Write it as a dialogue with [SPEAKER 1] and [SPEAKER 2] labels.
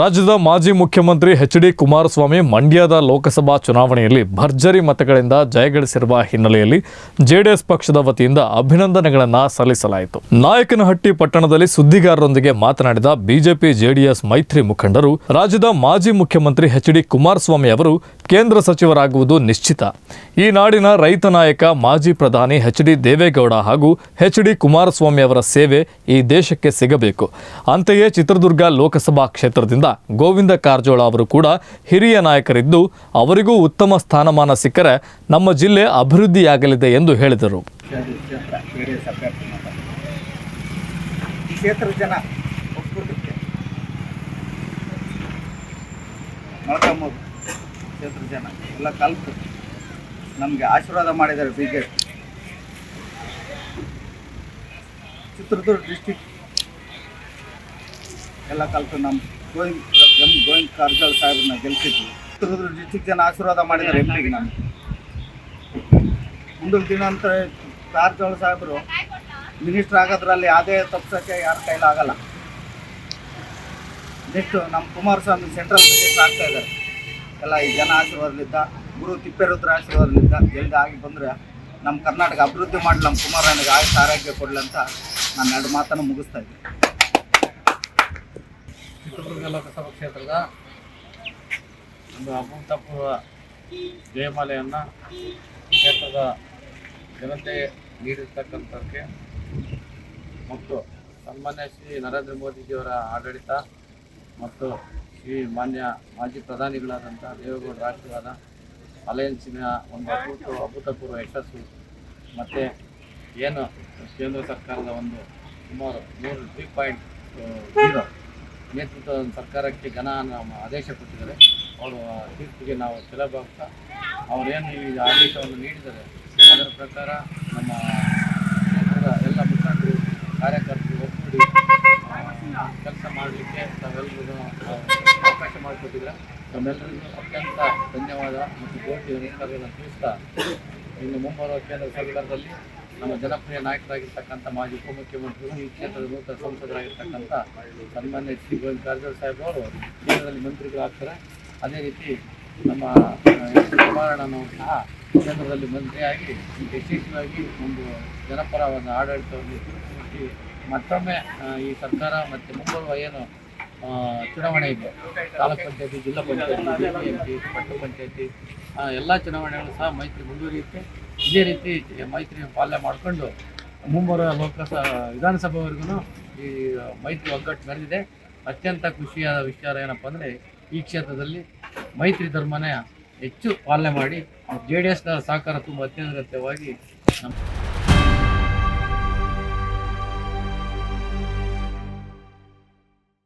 [SPEAKER 1] ರಾಜ್ಯದ ಮಾಜಿ ಮುಖ್ಯಮಂತ್ರಿ ಎಚ್ ಡಿ ಕುಮಾರಸ್ವಾಮಿ ಮಂಡ್ಯದ ಲೋಕಸಭಾ ಚುನಾವಣೆಯಲ್ಲಿ ಭರ್ಜರಿ ಮತಗಳಿಂದ ಜಯಗಳಿಸಿರುವ ಹಿನ್ನೆಲೆಯಲ್ಲಿ ಜೆಡಿಎಸ್ ಪಕ್ಷದ ವತಿಯಿಂದ ಅಭಿನಂದನೆಗಳನ್ನು ಸಲ್ಲಿಸಲಾಯಿತು. ನಾಯಕನಹಟ್ಟಿ ಪಟ್ಟಣದಲ್ಲಿ ಸುದ್ದಿಗಾರರೊಂದಿಗೆ ಮಾತನಾಡಿದ ಬಿಜೆಪಿ ಜೆಡಿಎಸ್ ಮೈತ್ರಿ ಮುಖಂಡರು, ರಾಜ್ಯದ ಮಾಜಿ ಮುಖ್ಯಮಂತ್ರಿ ಎಚ್ ಡಿ ಕುಮಾರಸ್ವಾಮಿ ಅವರು ಕೇಂದ್ರ ಸಚಿವರಾಗುವುದು ನಿಶ್ಚಿತ. ಈ ನಾಡಿನ ರೈತ ನಾಯಕ ಮಾಜಿ ಪ್ರಧಾನಿ ಎಚ್ ಡಿ ದೇವೇಗೌಡ ಹಾಗೂ ಎಚ್ ಡಿ ಕುಮಾರಸ್ವಾಮಿ ಅವರ ಸೇವೆ ಈ ದೇಶಕ್ಕೆ ಸಿಗಬೇಕು. ಅಂತೆಯೇ ಚಿತ್ರದುರ್ಗ ಲೋಕಸಭಾ ಕ್ಷೇತ್ರದಿಂದ ಗೋವಿಂದ ಕಾರಜೋಳ ಅವರು ಕೂಡ ಹಿರಿಯ ನಾಯಕರಿದ್ದು, ಅವರಿಗೂ ಉತ್ತಮ ಸ್ಥಾನಮಾನ ಸಿಕ್ಕರೆ ನಮ್ಮ ಜಿಲ್ಲೆ ಅಭಿವೃದ್ಧಿಯಾಗಲಿದೆ ಎಂದು ಹೇಳಿದರು.
[SPEAKER 2] ಜನ ಕ್ಷೇತ್ರದ ಜನ, ಎಲ್ಲ ಕಲ್ತು. ನಮಗೆ ಆಶೀರ್ವಾದ ಮಾಡಿದ್ದಾರೆ B J P Chitradurga district ಎಲ್ಲ ಕಲ್ತು. ನಮ್ಮ ಗೋವಿಂದ್ ಎಂ ಗೋವಿಂದ್ ಕಾರಜೋಳ ಸಾಹೇಬ್ನ ಗೆಲ್ಸಿದ್ವಿ. ಚಿತ್ರದುರ್ಗ ಡಿಸ್ಟಿಕ್ ಜನ ಆಶೀರ್ವಾದ ಮಾಡಿದ್ದಾರೆ ಎಂ ಪಿಗೆ ನಮಗೆ. ಮುಂದಿನ ದಿನ ಅಂತ ಕಾರಜೋಳ ಸಾಹೇಬರು ಮಿನಿಸ್ಟರ್ ಆಗೋದ್ರಲ್ಲಿ ಯಾವುದೇ ತಪ್ಪಿಸೋಕ್ಕೆ ಯಾರ ಕೈಲಾಗಲ್ಲ. ನೆಕ್ಸ್ಟ್ ನಮ್ಮ ಕುಮಾರಸ್ವಾಮಿ ಸೆಂಟ್ರಲ್ ಮಿನಿಸ್ಟರ್ ಆಗ್ತಾ ಇದ್ದಾರೆ. ಎಲ್ಲ ಈ ಜನ ಆಶೀರ್ವಾದದಿಂದ, ಗುರು ತಿಪ್ಪೇರುದ್ರ ಆಶೀರ್ವಾದದಿಂದ ಜಲ್ದಿ ಆಗಿ ಬಂದರೆ ನಮ್ಮ ಕರ್ನಾಟಕ ಅಭಿವೃದ್ಧಿ ಮಾಡಲಿ ನಮ್ಮ ಕುಮಾರಣ್ಣಗೆ ಆಯುಷ್ ಆರೋಗ್ಯ ಕೊಡಲಿ ಅಂತ ನಾನು ಎರಡು ಮಾತನ್ನು ಮುಗಿಸ್ತಾ ಇದ್ದೀನಿ.
[SPEAKER 3] ಚಿತ್ರದುರ್ಗ ಲೋಕಸಭಾ ಕ್ಷೇತ್ರದ ಒಂದು ಅಭೂತಪೂರ್ವ ಜಯಮಾಲೆಯನ್ನು ಕ್ಷೇತ್ರದ ಜನತೆ ನೀಡಿರ್ತಕ್ಕಂಥದಕ್ಕೆ ಮತ್ತು ಸನ್ಮಾನ್ಯ ಶ್ರೀ ನರೇಂದ್ರ ಮೋದಿಜಿಯವರ ಆಡಳಿತ ಮತ್ತು ಶ್ರೀ ಮಾನ್ಯ ಮಾಜಿ ಪ್ರಧಾನಿಗಳಾದಂಥ ದೇವೇಗೌಡ ರಾಷ್ಟ್ರವಾದ ಅಲಯನ್ಸಿನ ಒಂದು ಅಭೂತ ಅಭೂತಪೂರ್ವ ಯಶಸ್ಸು ಮತ್ತು ಏನು ಕೇಂದ್ರ ಸರ್ಕಾರದ ಒಂದು ಸುಮಾರು ಮೂರು ತ್ರೀ ಪಾಯಿಂಟ್ ಜೀರೋ ನೇತೃತ್ವದ ಸರ್ಕಾರಕ್ಕೆ ಜನ ನಮ್ಮ ಆದೇಶ ಕೊಟ್ಟಿದ್ದಾರೆ. ಅವರು ತೀರ್ಪಿಗೆ ನಾವು ಕೆಲಭಾಗ್ತಾ ಅವರೇನು ಈ ಆದೇಶವನ್ನು ನೀಡಿದ್ದಾರೆ, ಅದರ ಪ್ರಕಾರ ನಮ್ಮ ಎಲ್ಲ ಮುಖಂಡರು, ಕಾರ್ಯಕರ್ತರು ಒಗ್ಗೂಡಿ ಕೆಲಸ ಮಾಡಲಿಕ್ಕೆ ತಾವೆಲ್ಲರಿಗೂ ಅವಕಾಶ ಮಾಡಿಕೊಟ್ಟಿದ್ರೆ ತಮ್ಮೆಲ್ಲರಿಗೂ ಅತ್ಯಂತ ಧನ್ಯವಾದ ಮತ್ತು ಕೋಟಿ ನಮಸ್ಕಾರಗಳನ್ನು ತಿಳಿಸ್ತಾ ಇನ್ನು ಮುಂಬರುವ ಕೇಂದ್ರ ಸರ್ಕಾರದಲ್ಲಿ ನಮ್ಮ ಜನಪ್ರಿಯ ನಾಯಕರಾಗಿರ್ತಕ್ಕಂಥ ಮಾಜಿ ಉಪಮುಖ್ಯಮಂತ್ರಿಗಳು ಈ ಕ್ಷೇತ್ರದ ನೂತನ ಸಂಸದರಾಗಿರ್ತಕ್ಕಂಥ ಸನ್ಮಾನ್ಯ ಶ್ರೀ ಗೋವಿಂದ ಕಾರಜೋಳ ಸಾಹೇಬ್ ಅವರು ಕೇಂದ್ರದಲ್ಲಿ ಮಂತ್ರಿಗಳಾಗ್ತಾರೆ. ಅದೇ ರೀತಿ ನಮ್ಮ ಕುಮಾರಣ್ಣನವರು ಸಹ ಕೇಂದ್ರದಲ್ಲಿ ಮಂತ್ರಿಯಾಗಿ, ಯಶಸ್ವಿಯಾಗಿ ಒಂದು ಜನಪರವಾದ ಆಡಳಿತವನ್ನು ಮತ್ತೊಮ್ಮೆ ಈ ಸರ್ಕಾರ ಮತ್ತು ಮುಂಬರುವ ಏನು ಚುನಾವಣೆ ಇದೆ. ತಾಲೂಕು ಪಂಚಾಯತಿ, ಜಿಲ್ಲಾ ಪಂಚಾಯತಿ ಪಿ ಪಟ್ಟಣ ಪಂಚಾಯತಿ ಎಲ್ಲ ಚುನಾವಣೆಗಳು ಸಹ ಮೈತ್ರಿ ಮುಂದುವರಿಯುತ್ತೆ. ಇದೇ ರೀತಿ ಮೈತ್ರಿ ಪಾಲನೆ ಮಾಡಿಕೊಂಡು ಮುಂಬರುವ ಲೋಕಸಭಾ, ವಿಧಾನಸಭೆವರೆಗೂ ಈ ಮೈತ್ರಿ ಒಗ್ಗಟ್ಟು ನಡೆದಿದೆ. ಅತ್ಯಂತ ಖುಷಿಯಾದ ವಿಚಾರ ಏನಪ್ಪ ಅಂದರೆ ಈ ಕ್ಷೇತ್ರದಲ್ಲಿ ಮೈತ್ರಿ ಧರ್ಮನೇ ಹೆಚ್ಚು ಪಾಲನೆ ಮಾಡಿ, ಜೆ ಡಿ ಎಸ್ನ ಸಹಕಾರ ತುಂಬ ಅತ್ಯಗತ್ಯವಾಗಿ ನಮ್ಮ